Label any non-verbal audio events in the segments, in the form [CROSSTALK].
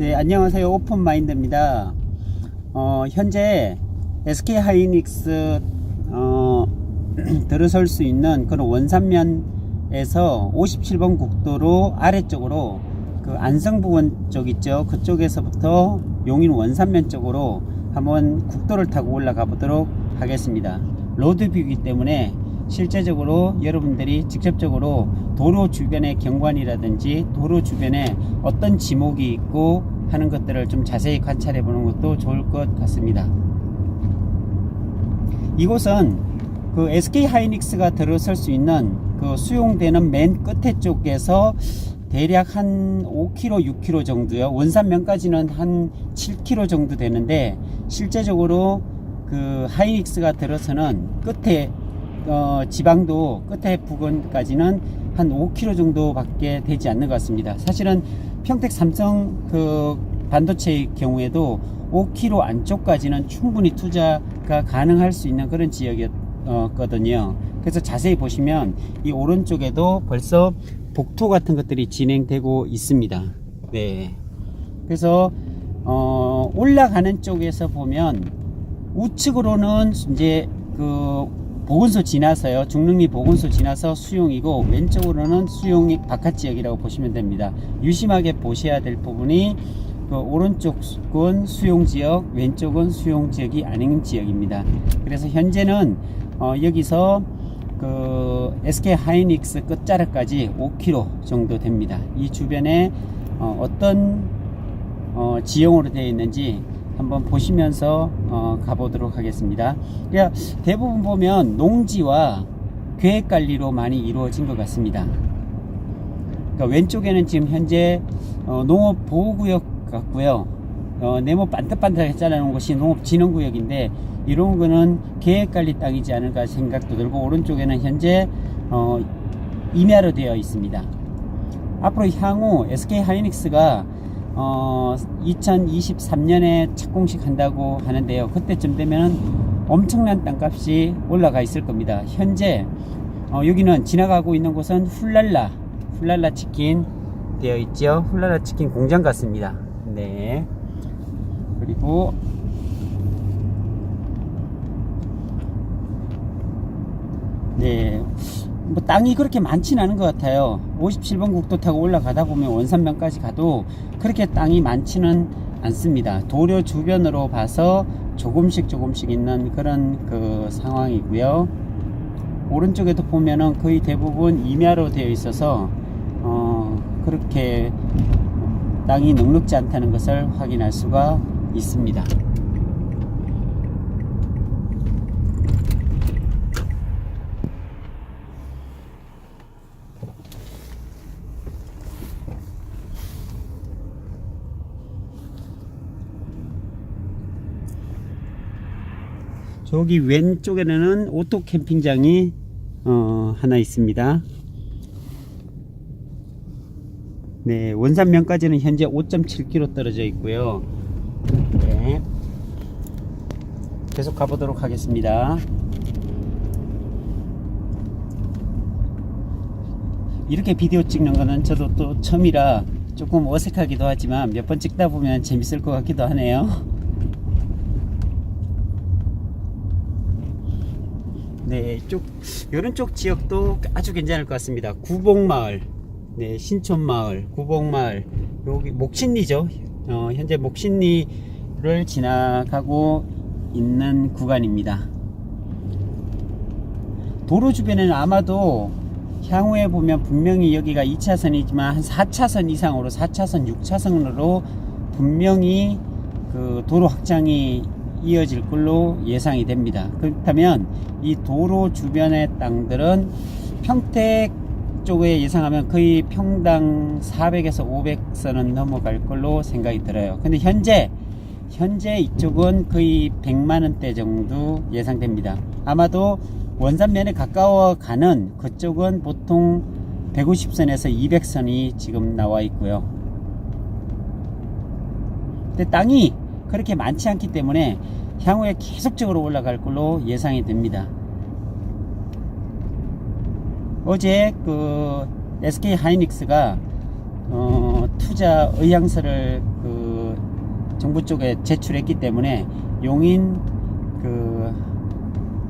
네, 안녕하세요. 오픈마인드입니다. 어, 현재 SK 하이닉스 어, [CLEARS THROAT] 들어설 수 있는 그런 원산면에서 57번 국도로 아래쪽으로 그 안성 부근 쪽 있죠. 그쪽에서부터 용인 원산면 쪽으로 한번 국도를 타고 올라가 보도록 하겠습니다. 로드뷰이기 때문에 실제적으로 여러분들이 직접적으로 도로 주변의 경관이라든지 도로 주변에 어떤 지목이 있고 하는 것들을 좀 자세히 관찰해 보는 것도 좋을 것 같습니다. 이곳은 그 SK 하이닉스가 들어설 수 있는 그 수용되는 맨 끝에 쪽에서 대략 한 5km, 6km 정도요. 원산면까지는 한 7km 정도 되는데 실제적으로 그 하이닉스가 들어서는 끝에 어, 지방도 끝에 부근까지는 한 5km 정도밖에 되지 않는 것 같습니다. 사실은 평택 삼성 그 반도체의 경우에도 5km 안쪽까지는 충분히 투자가 가능할 수 있는 그런 지역이었거든요. 그래서 자세히 보시면 이 오른쪽에도 벌써 복토 같은 것들이 진행되고 있습니다. 네. 그래서 어, 올라가는 쪽에서 보면 우측으로는 이제 그 보건소 지나서요. 중릉리 보건소 지나서 수용이고 왼쪽으로는 수용이 바깥 지역이라고 보시면 됩니다. 유심하게 보셔야 될 부분이 그 오른쪽은 수용 지역, 왼쪽은 수용 지역이 아닌 지역입니다. 그래서 현재는 어, 여기서 그 SK 하이닉스 끝자락까지 5km 정도 됩니다. 이 주변에 어, 어떤 어, 지형으로 되어 있는지 한번 보시면서 어, 가보도록 하겠습니다. 그러니까 대부분 보면 농지와 계획 관리로 많이 이루어진 것 같습니다. 그러니까 왼쪽에는 지금 현재 어, 농업 보호구역 같고요. 어, 네모 반듯반듯하게 잘라놓은 것이 농업진흥구역인데 이런 거는 계획관리 땅이지 않을까 생각도 들고 오른쪽에는 현재 어, 임야로 되어 있습니다. 앞으로 향후 SK 하이닉스가 어, 2023년에 착공식 한다고 하는데요. 그때쯤 되면 엄청난 땅값이 올라가 있을 겁니다. 현재 어, 여기는 지나가고 있는 곳은 훌랄라, 훌랄라 치킨 되어 있죠. 훌랄라 치킨 공장 같습니다. 네. 그리고 네. 뭐 땅이 그렇게 많지는 않은 것 같아요. 57번 국도 타고 올라가다 보면 원산면까지 가도 그렇게 땅이 많지는 않습니다. 도료 주변으로 봐서 조금씩 조금씩 있는 그런 그 상황이고요. 오른쪽에도 보면은 거의 대부분 임야로 되어 있어서 어 그렇게 땅이 넉넉지 않다는 것을 확인할 수가 있습니다. 저기 왼쪽에는 오토 캠핑장이 어, 하나 있습니다. 네, 원산면까지는 현재 5.7km 떨어져 있고요. 네. 계속 가보도록 하겠습니다. 이렇게 비디오 찍는 거는 저도 또 처음이라 조금 어색하기도 하지만 몇 번 찍다 보면 재밌을 것 같기도 하네요. 네, 쪽 이런 쪽 지역도 아주 괜찮을 것 같습니다. 구봉마을, 네, 신촌마을, 구봉마을, 여기 목신리죠. 어, 현재 목신리를 지나가고 있는 구간입니다. 도로 주변에는 아마도 향후에 보면 분명히 여기가 2차선이지만 한 4차선 이상으로 4차선, 6차선으로 분명히 그 도로 확장이 이어질 걸로 예상이 됩니다. 그렇다면 이 도로 주변의 땅들은 평택 쪽에 예상하면 거의 평당 400에서 500선은 넘어갈 걸로 생각이 들어요. 근데 현재 현재 이쪽은 거의 100만 원대 정도 예상됩니다. 아마도 원산면에 가까워 가는 그쪽은 보통 150선에서 200선이 지금 나와 있고요. 근데 땅이 그렇게 많지 않기 때문에 향후에 계속적으로 올라갈 걸로 예상이 됩니다. 어제 그 SK 하이닉스가 어, 투자 의향서를 그 정부 쪽에 제출했기 때문에 용인 그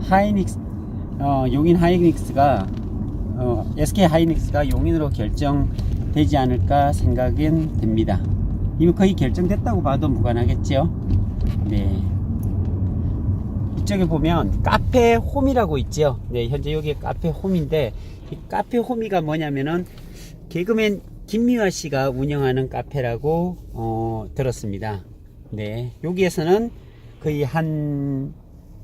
하이닉스 어, 용인 하이닉스가 어, SK 하이닉스가 용인으로 결정되지 않을까 생각은 됩니다. 이미 거의 결정됐다고 봐도 무관하겠죠. 네. 이쪽에 보면 카페 홈이라고 있죠. 네, 현재 여기 카페 홈인데 이 카페 홈이가 뭐냐면은 개그맨 김미화 씨가 운영하는 카페라고 어, 들었습니다. 네, 여기에서는 거의 한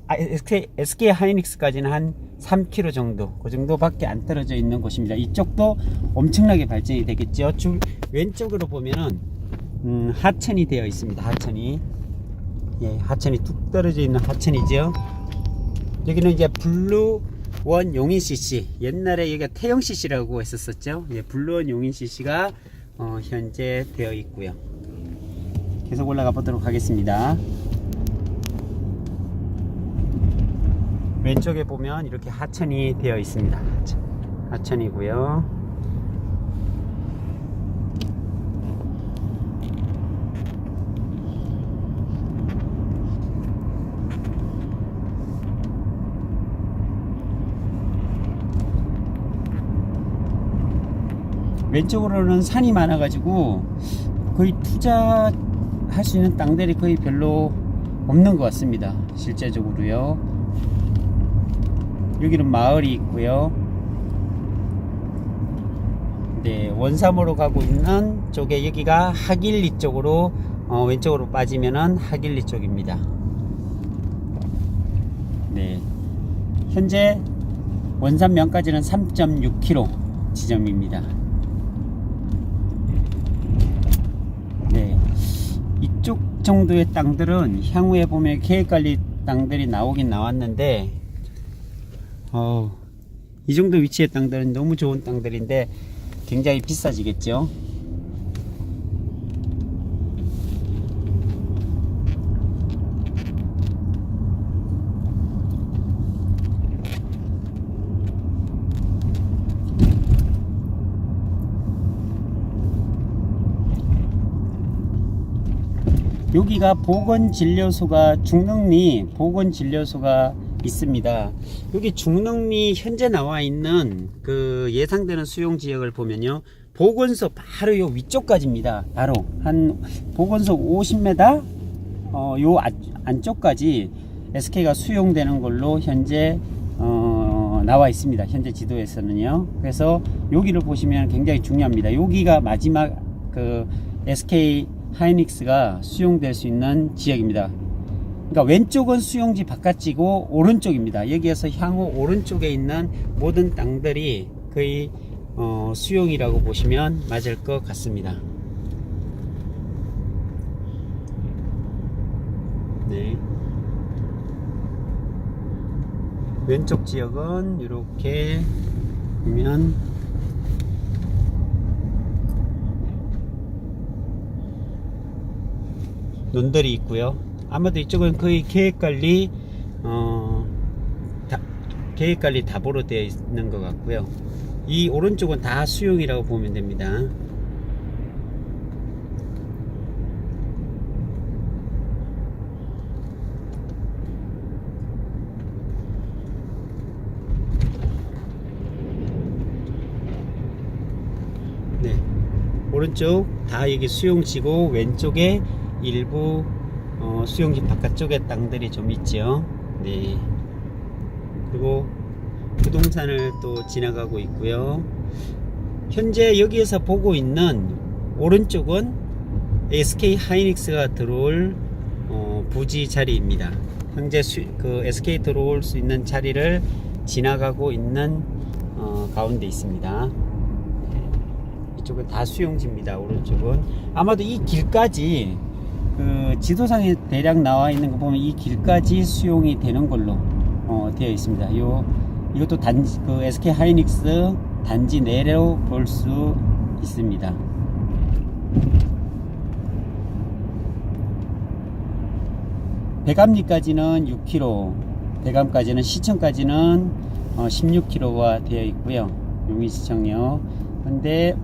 아, SK, SK 하이닉스까지는 한 3km 정도, 그 정도밖에 안 떨어져 있는 곳입니다. 이쪽도 엄청나게 발전이 되겠죠. 줄 왼쪽으로 보면은 음, 하천이 되어 있습니다. 하천이 예, 하천이 뚝 떨어져 있는 하천이죠. 여기는 이제 블루 원 용인 CC 옛날에 여기가 태영 CC라고 했었었죠. 예, 블루원 용인 CC가 어, 현재 되어 있고요. 계속 올라가 보도록 하겠습니다. 왼쪽에 보면 이렇게 하천이 되어 있습니다. 하천. 하천이고요. 왼쪽으로는 산이 많아가지고 거의 투자할 수 있는 땅들이 거의 별로 없는 것 같습니다. 실제적으로요. 여기는 마을이 있고요. 네, 원삼으로 가고 있는 쪽에 여기가 하길리 쪽으로 어, 왼쪽으로 빠지면은 하길리 쪽입니다. 네, 현재 원산면까지는 3.6km 지점입니다. 네, 이쪽 정도의 땅들은 향후에 보면 계획관리 땅들이 나오긴 나왔는데 어, 이 정도 위치의 땅들은 너무 좋은 땅들인데 굉장히 비싸지겠죠. 여기가 보건진료소가 중릉리 보건진료소가 있습니다. 여기 중릉리 현재 나와 있는 그 예상되는 수용 지역을 보면요. 보건소 바로 요 위쪽까지입니다. 바로 한 보건소 50m 어, 요 안, 안쪽까지 SK가 수용되는 걸로 현재 어, 나와 있습니다. 현재 지도에서는요. 그래서 여기를 보시면 굉장히 중요합니다. 여기가 마지막 그 SK 하이닉스가 수용될 수 있는 지역입니다. 그러니까 왼쪽은 수용지 바깥이고 오른쪽입니다. 여기에서 향후 오른쪽에 있는 모든 땅들이 거의 어, 수용이라고 보시면 맞을 것 같습니다. 네. 왼쪽 지역은 이렇게 보면 논들이 있고요. 아마도 이쪽은 거의 계획관리 어, 다, 계획관리 답으로 되어 있는 것 같고요. 이 오른쪽은 다 수용이라고 보면 됩니다. 네. 오른쪽 다 여기 수용지고 왼쪽에 일부 어, 수용지 바깥쪽에 땅들이 좀 있죠. 네. 그리고 부동산을 또 지나가고 있고요. 현재 여기에서 보고 있는 오른쪽은 SK 하이닉스가 들어올 어, 부지 자리입니다. 현재 수, 그 SK 들어올 수 있는 자리를 지나가고 있는 어, 가운데 있습니다. 이쪽은 다 수용지입니다. 오른쪽은 아마도 이 길까지 그 지도상에 대략 나와 있는 거 보면 이 길까지 수용이 되는 걸로 어, 되어 있습니다. 요 이것도 단지 그 SK 하이닉스 단지 내로 볼 수 있습니다. 배감리까지는 6km, 배감까지는 시청까지는 어, 16km가 되어 있고요. 용인시청요. 근데